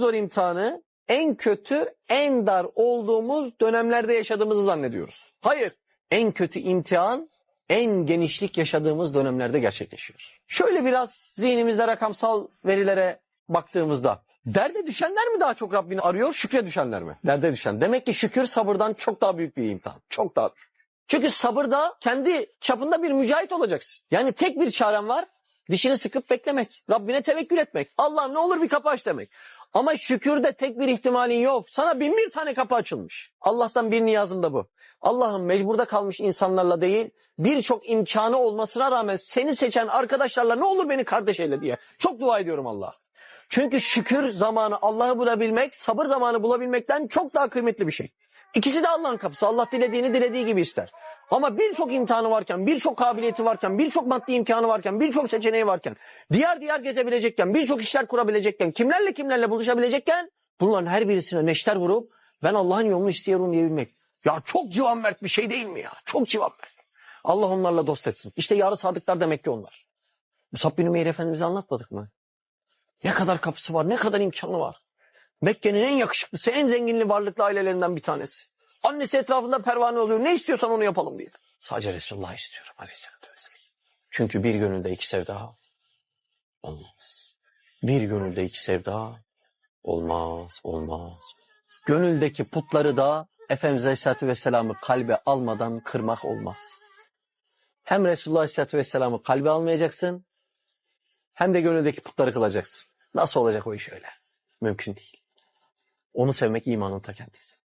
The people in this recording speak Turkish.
zor imtihanı en kötü, en dar olduğumuz dönemlerde yaşadığımızı zannediyoruz. Hayır. En kötü imtihan en genişlik yaşadığımız dönemlerde gerçekleşiyor. Şöyle biraz zihnimizde rakamsal verilere baktığımızda derde düşenler mi daha çok Rabbini arıyor, şükre düşenler mi? Derde düşen. Demek ki şükür sabırdan çok daha büyük bir imtihan. Çok daha büyük. Çünkü sabırda kendi çapında bir mücahit olacaksın. Yani tek bir çaren var. Dişini sıkıp beklemek. Rabbine tevekkül etmek. Allah'ım ne olur bir kapı aç demek. Ama şükürde tek bir ihtimalin yok. Sana bin bir tane kapı açılmış. Allah'tan bir niyazım da bu. Allah'ım mecburda kalmış insanlarla değil, birçok imkanı olmasına rağmen seni seçen arkadaşlarla ne olur beni kardeş eyle diye. Çok dua ediyorum Allah'a. Çünkü şükür zamanı Allah'ı bulabilmek, sabır zamanı bulabilmekten çok daha kıymetli bir şey. İkisi de Allah'ın kapısı. Allah dilediğini dilediği gibi ister. Ama birçok imtihanı varken, birçok kabiliyeti varken, birçok maddi imkanı varken, birçok seçeneği varken, diğer diğer gezebilecekken, birçok işler kurabilecekken, kimlerle kimlerle buluşabilecekken bunların her birisine neşter vurup ben Allah'ın yolunu istiyorum diyebilmek. Ya çok civan mert bir şey değil mi ya? Çok civan mert. Allah onlarla dost etsin. İşte yarı sadıklar demek ki onlar. Musab bin Ümeyr Efendimiz'i anlatmadık mı? Ne kadar kapısı var, ne kadar imkanı var. Mekke'nin en yakışıklısı, en zenginli varlıklı ailelerinden bir tanesi. Annesi etrafında pervane oluyor. Ne istiyorsan onu yapalım diye. Sadece Resulullah istiyorum aleyhissalatü vesselam. Çünkü bir gönülde iki sevda olmaz. Bir gönülde iki sevda olmaz, olmaz. Gönüldeki putları da Efendimiz Aleyhisselatü Vesselam'ı kalbe almadan kırmak olmaz. Hem Resulullah Aleyhisselatü Vesselam'ı kalbe almayacaksın, hem de gönüldeki putları kılacaksın. Nasıl olacak o iş öyle? Mümkün değil. Onu sevmek imanın ta kendisi.